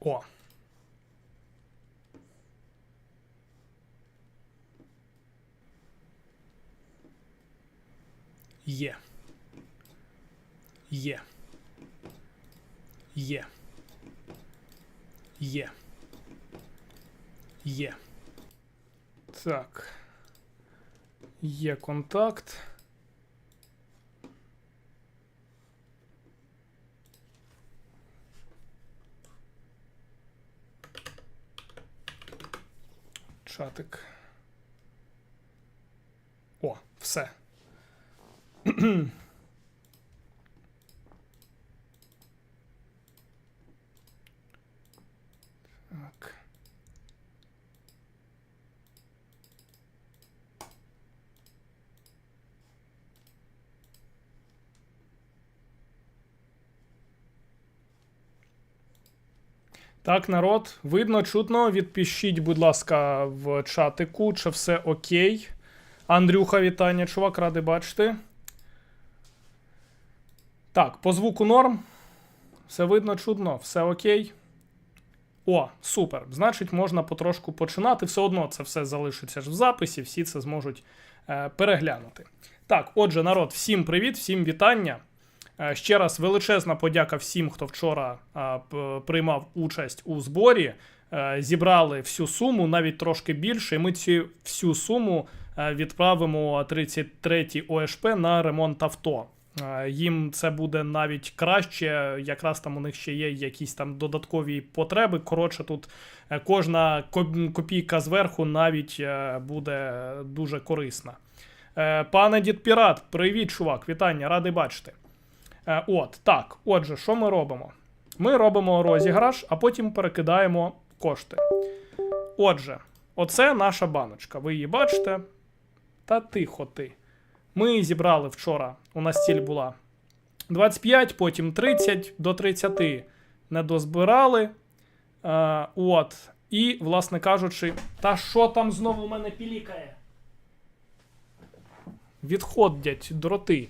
О. Є. Є. Є. Так. Є контакт. Чатик. О, все. Так. Так, народ, видно, чутно. Відпишіть, будь ласка, в чатику, чи все окей. Андрюха, вітання, чувак, радий бачити. Так, по звуку норм. Все видно, чудно, все окей. О, супер. Значить, можна потрошку починати. Все одно це все залишиться ж в записі, всі це зможуть е, переглянути. Так, отже, народ, всім привіт, всім вітання. Е, ще раз величезна подяка всім, хто вчора е, приймав участь у зборі. Е, зібрали всю суму, навіть трошки більше. І ми цю всю суму відправимо 33-й ОШП на ремонт авто. Їм це буде навіть краще, якраз там у них ще є якісь там додаткові потреби. Коротше, тут кожна копійка зверху навіть буде дуже корисна. Пане Дід Пірат, привіт, чувак, вітання, радий бачити. Е, От, так, отже, що ми робимо? Ми робимо розіграш, а потім перекидаємо кошти. Отже, оце наша баночка. Ви її бачите? Та тихо ти. Ми зібрали вчора. У нас ціль була 25, потім 30, до 30 не дозбирали. Е, от. І, власне кажучи, та що там знову у мене пілікає? Відходять дроти.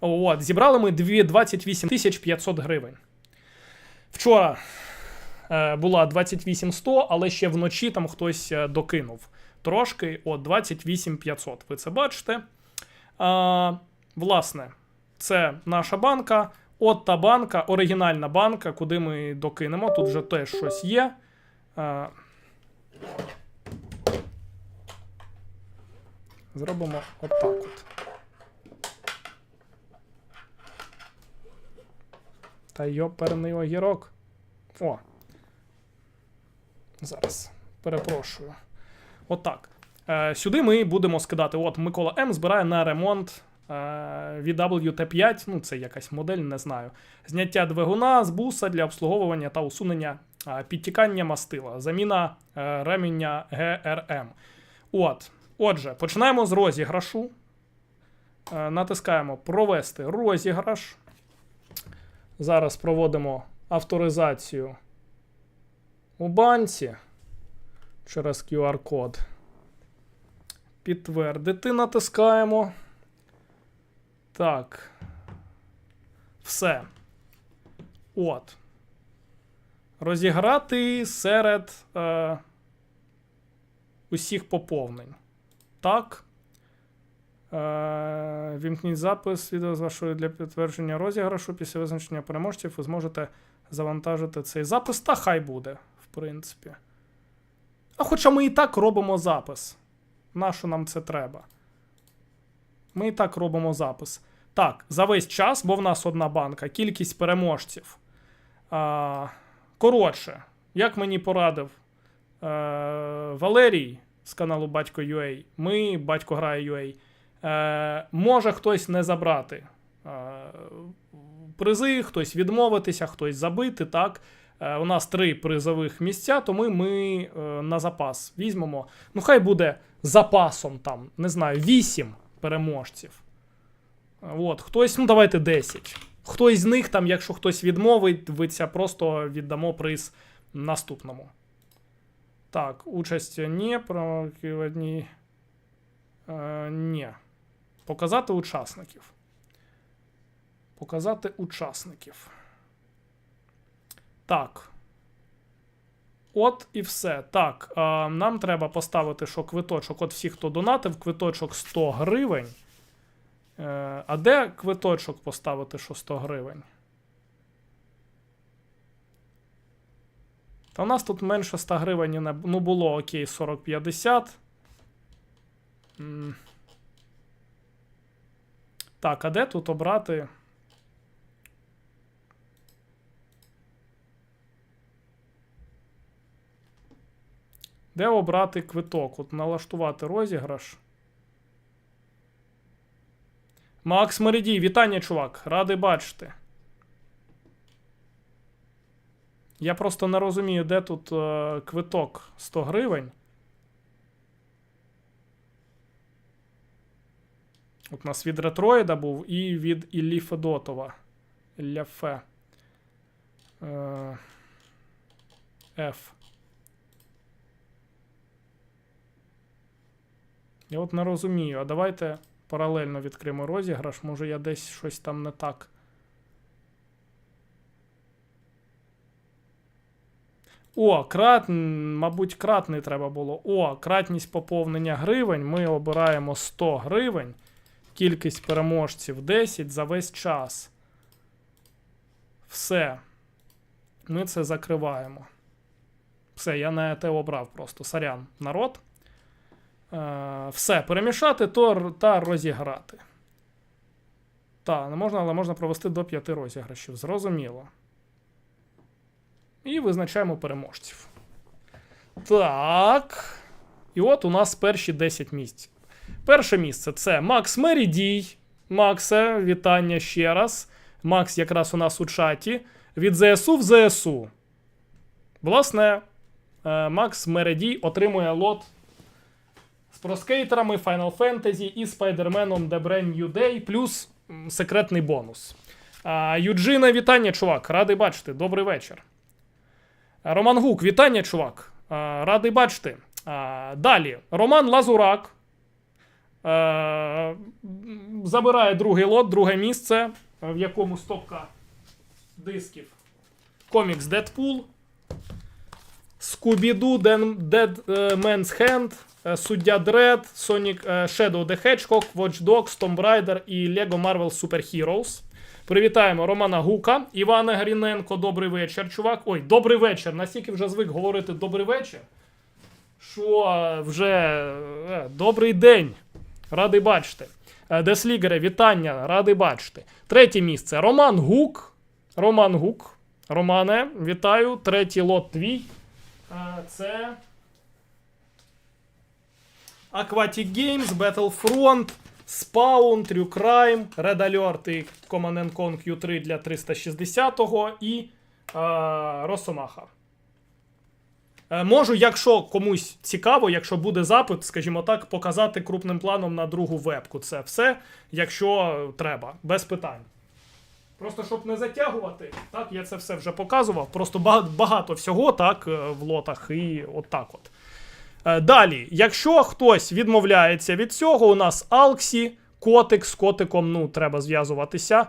От, зібрали ми дві- 28 тисяч 500 гривень. Вчора е, була 28 100, але ще вночі там хтось е, докинув трошки. От 28 500. Ви це бачите. А, власне, це наша банка. От та банка, оригінальна банка, куди ми докинемо. Тут вже теж щось є. А, зробимо отак от. Та йоперний огірок. О. Зараз. Перепрошую. Отак. Е, сюди ми будемо скидати. От Микола М збирає на ремонт е, VW T5. Ну, це якась модель, не знаю. Зняття двигуна з буса для обслуговування та усунення е, підтікання мастила. Заміна е, реміння ГРМ. От. Отже, починаємо з розіграшу. Е, натискаємо провести розіграш. Зараз проводимо авторизацію у банці через QR-код. Підтвердити натискаємо. Так. Все. От. Розіграти серед е, усіх поповнень. Так. Е, Вімкніть запис відео з вашої для підтвердження розіграшу. Після визначення переможців ви зможете завантажити цей запис. Та хай буде, в принципі. А хоча ми і так робимо запис. Нащо нам це треба? Ми і так робимо запис. Так, за весь час, бо в нас одна банка, кількість переможців. А, коротше, як мені порадив е, Валерій з каналу Батько UA, ми, батько грає UA, е, може хтось не забрати е, призи, хтось відмовитися, хтось забити. так. Е, у нас три призових місця, тому ми е, на запас візьмемо. Ну, хай буде запасом там, не знаю, 8 переможців. От, хтось, ну давайте 10. Хтось з них, там, якщо хтось відмовить, просто віддамо приз наступному. Так, участь ні, провоківані. Е, ні. Показати учасників. Показати учасників. Так. От і все. Так, нам треба поставити, що квиточок. От всі, хто донатив, квиточок 100 гривень. Е, а де квиточок поставити, що 100 гривень? Та у нас тут менше 100 гривень ну було окей, 40-50. Так, а де тут обрати? Де обрати квиток? От налаштувати розіграш. Макс Меридій, вітання, чувак. Радий бачити. Я просто не розумію, де тут е, квиток 100 гривень. От у нас від Ретроїда був і від Іллі Федотова. Ілля Фе. Е, F. Я от не розумію. А давайте паралельно відкриємо розіграш. Може я десь щось там не так. О, крат, мабуть, кратний треба було. О, кратність поповнення гривень. Ми обираємо 100 гривень. Кількість переможців 10 за весь час. Все. Ми це закриваємо. Все, я не те обрав просто. Сорян, народ. Е, все, перемішати то, та розіграти. Так, не можна, але можна провести до 5 розіграшів. Зрозуміло. І визначаємо переможців. Так. І от у нас перші 10 місць. Перше місце це Макс Мерідій. Максе, вітання ще раз. Макс якраз у нас у чаті. Від ЗСУ в ЗСУ. Власне, е, Макс Мередій отримує лот з проскейтерами, Final Fantasy і Спайдерменом The Brand New Day, плюс секретний бонус. Юджина, вітання, чувак. Радий бачити. Добрий вечір. Роман Гук, вітання, чувак. Радий бачити. Далі. Роман Лазурак. Е, Забирає другий лот, друге місце, в якому стопка дисків. Комікс Дедпул. Скубіду, е, Hand, е, Суддя Дред, Sonic е, Shadow the Hedgehog, Watch Dogs, Tomb Raider і Lego Marvel Super Heroes. Привітаємо Романа Гука, Івана Гріненко, добрий вечір, чувак. Ой, добрий вечір. Настільки вже звик говорити добрий вечір. Що е, вже е, добрий день. Радий бачити. Е, Деслігере, вітання, радий бачити. Третє місце. Роман Гук. Роман Гук. Романе, вітаю. Третій лот твій. Е, Це. Aquatic Games, Battlefront, Spawn, True Crime, Red Alert і Command Conquer Q3 для 360-го і е, Росомаха. Е, Можу, якщо комусь цікаво, якщо буде запит, скажімо так, показати крупним планом на другу вебку. Це все, якщо треба, без питань. Просто щоб не затягувати, так, я це все вже показував. Просто багато всього так е, в лотах і от так от. Е, Далі, якщо хтось відмовляється від цього, у нас Алксі, Котик з котиком, ну, треба зв'язуватися.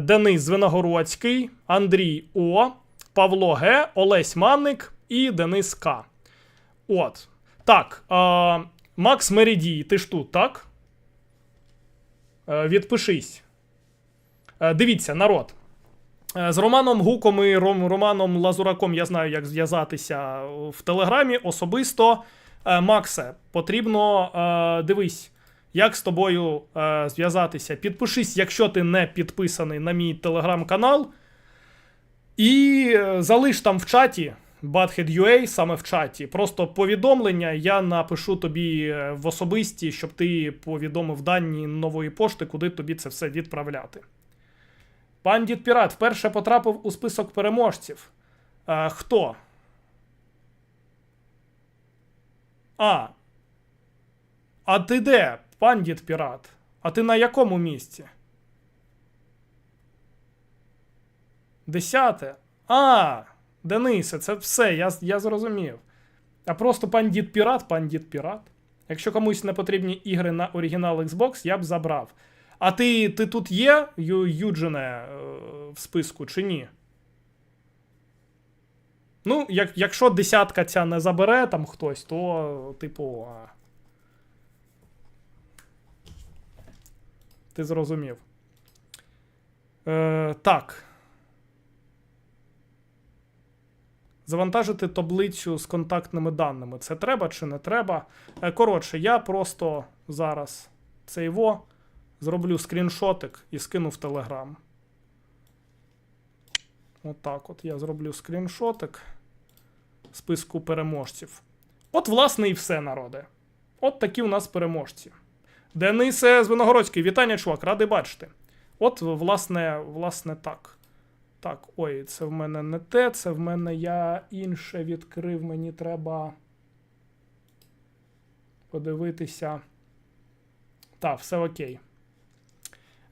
Денис Звеногородський, Андрій О, Павло Г, Олесь Манник і Денис К. От. Так. Е, Макс Мерідій, ти ж тут, так? Е, відпишись. Е, дивіться, народ. Е, З Романом Гуком і Ром, Романом Лазураком я знаю, як зв'язатися в Телеграмі особисто. Максе, потрібно дивись, як з тобою зв'язатися. Підпишись, якщо ти не підписаний на мій телеграм-канал. І залиш там в чаті Badhead.ua, саме в чаті. Просто повідомлення я напишу тобі е, в особисті, щоб ти повідомив дані нової пошти, куди тобі це все відправляти. Пан Дід Пірат вперше потрапив у список переможців. А, хто? А. А ти де, пан Дід Пірат? А ти на якому місці? Десяте. А, Денисе, це все, я, я зрозумів. А просто пан Дід Пірат, пан Дід Пірат. Якщо комусь не потрібні ігри на оригінал Xbox, я б забрав. А ти, ти тут є, Ю, Юджине, е, в списку чи ні? Ну, як, якщо десятка ця не забере там хтось, то, типу. Ти зрозумів. Е, так. Завантажити таблицю з контактними даними. Це треба чи не треба? Е, коротше, я просто зараз цей во зроблю скріншотик і скину в Телеграм. Отак от я зроблю скріншотик списку переможців. От, власне, і все, народе. От такі у нас переможці. Денисе Звиногородський, вітання, чувак, радий бачити. От, власне, власне, так. Так, ой, це в мене не те, це в мене я інше відкрив, мені треба подивитися. Так, все окей.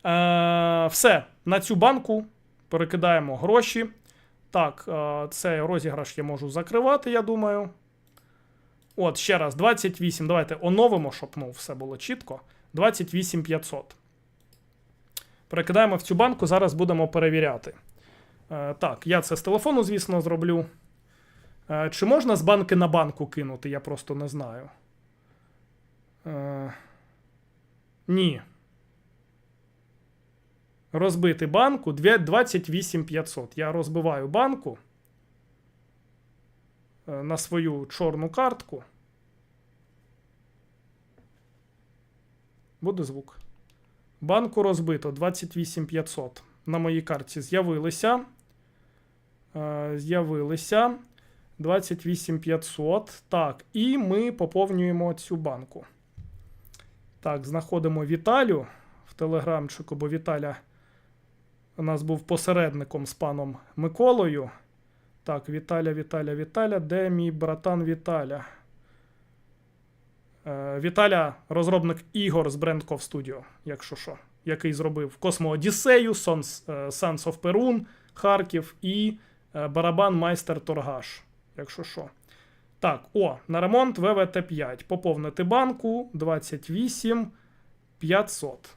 Е, все, на цю банку перекидаємо гроші. Так, е, цей розіграш я можу закривати, я думаю. От, ще раз, 28. Давайте оновимо, щоб ну, все було чітко. 28 500. Перекидаємо в цю банку, зараз будемо перевіряти. Е, так, я це з телефону, звісно, зроблю. Е, чи можна з банки на банку кинути? Я просто не знаю. Е, ні. Розбити банку 28 500. Я розбиваю банку на свою чорну картку. Буде звук. Банку розбито 28 500. На моїй карті з'явилися. Е, З'явилися 28 500. Так, і ми поповнюємо цю банку. Так, знаходимо Віталю в телеграмчику, бо Віталя у нас був посередником з паном Миколою. Так, Віталя, Віталя, Віталя. Де мій братан Віталя? Е, Віталя розробник ігор з Brandcov Studio, якщо що, який зробив Космо Одіссею, е, Sons of Perun, Харків і е, Барабан Майстер Торгаш, якщо що. Так, о, на ремонт ВВТ5. Поповнити банку 28 500.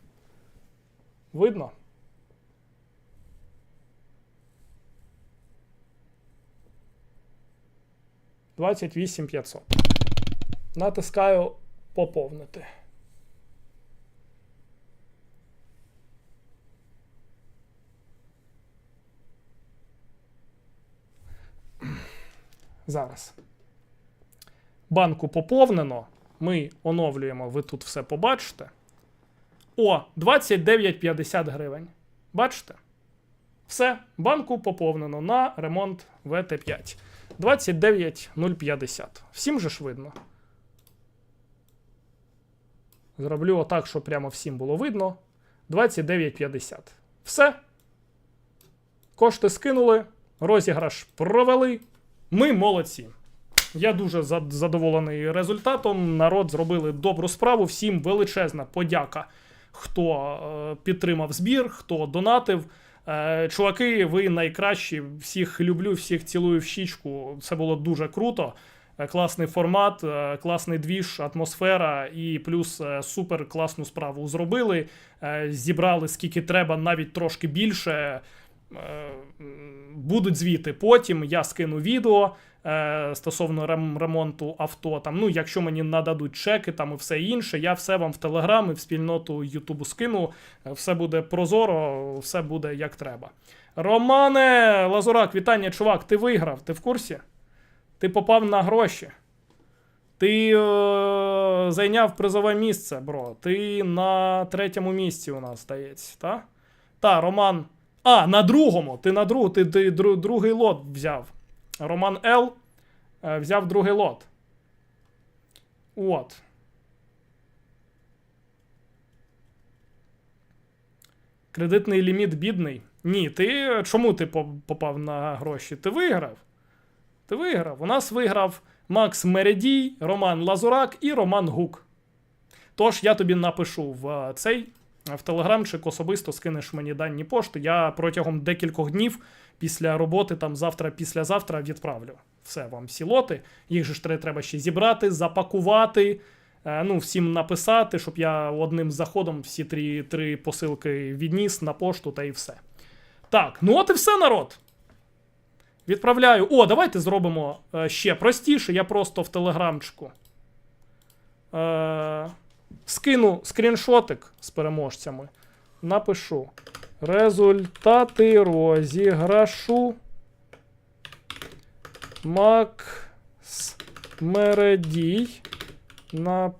Видно? Двадцять вісім п'ятсот. Натискаю поповнити. Зараз. Банку поповнено. Ми оновлюємо, ви тут все побачите. О, 29,50 гривень. Бачите? Все, банку поповнено на ремонт ВТ5. 29,050. Всім же ж видно. Зроблю отак, щоб прямо всім було видно. 29,50. Все. Кошти скинули. Розіграш провели. Ми молодці. Я дуже задоволений результатом. Народ зробили добру справу. Всім величезна подяка, хто е, підтримав збір, хто донатив. Е, чуваки, ви найкращі. Всіх люблю, всіх цілую в щічку. Це було дуже круто. Е, Класний формат, класний двіж, атмосфера і плюс супер класну справу зробили. Зібрали скільки треба, навіть трошки більше. Е, Будуть звіти потім. Я скину відео е, стосовно рем- ремонту авто. Там, ну, якщо мені нададуть чеки там і все інше, я все вам в Телеграм і в спільноту Ютубу скину. Е, Все буде прозоро, все буде як треба. Романе Лазурак, вітання, чувак, ти виграв, ти в курсі? Ти попав на гроші. Ти е, зайняв призове місце, бро. Ти на третьому місці у нас здається, та? Та, Роман. А, на другому. Ти на другу, ти, ти дру- другий лот взяв. Роман Л. е, взяв другий лот. От. Кредитний ліміт бідний. Ні, ти чому ти попав на гроші? Ти виграв. Ти виграв. У нас виграв Макс Мередій, Роман Лазурак і Роман Гук. Тож я тобі напишу в е, цей в телеграмчик особисто скинеш мені дані пошти. Я протягом декількох днів після роботи, там завтра, післязавтра відправлю. Все вам всі лоти. Їх же ж треба ще зібрати, запакувати. е, Ну, всім написати, щоб я одним заходом всі три, три посилки відніс на пошту та і все. Так, ну от і все, народ. Відправляю. О, давайте зробимо е, ще простіше. Я просто в телеграмчику. Е, скину скріншотик з переможцями. Напишу. Результати розіграшу. Макс Мередій. На...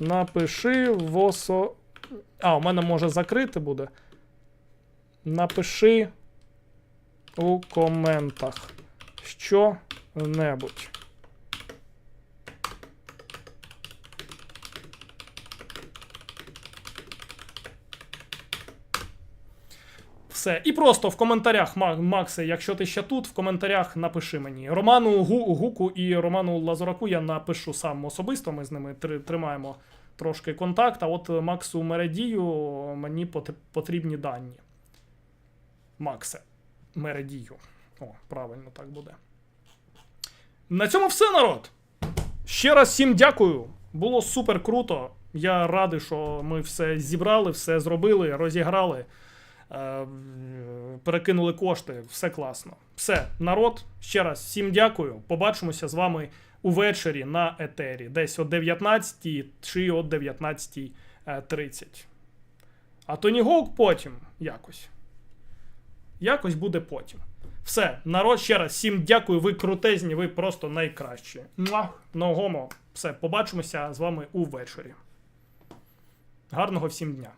Напиши в осо. А, у мене може закрити буде. Напиши у коментах що-небудь. Все. І просто в коментарях, Ма- Максе, якщо ти ще тут, в коментарях напиши мені. Роману Гу- Гуку і Роману Лазураку я напишу сам особисто. Ми з ними тримаємо трошки контакт. А от Максу Мередію мені потрібні дані. Максе. Мередію. О, правильно так буде. На цьому все, народ. Ще раз всім дякую. Було супер круто. Я радий, що ми все зібрали, все зробили, розіграли, перекинули кошти. Все класно. Все, народ. Ще раз всім дякую. Побачимося з вами увечері на етері. Десь о 19 чи о 19.30. А Тоні Гоук потім якось. Якось буде потім. Все, народ, ще раз всім дякую. Ви крутезні, ви просто найкращі. Муа! No. Все, побачимося з вами увечері. Гарного всім дня.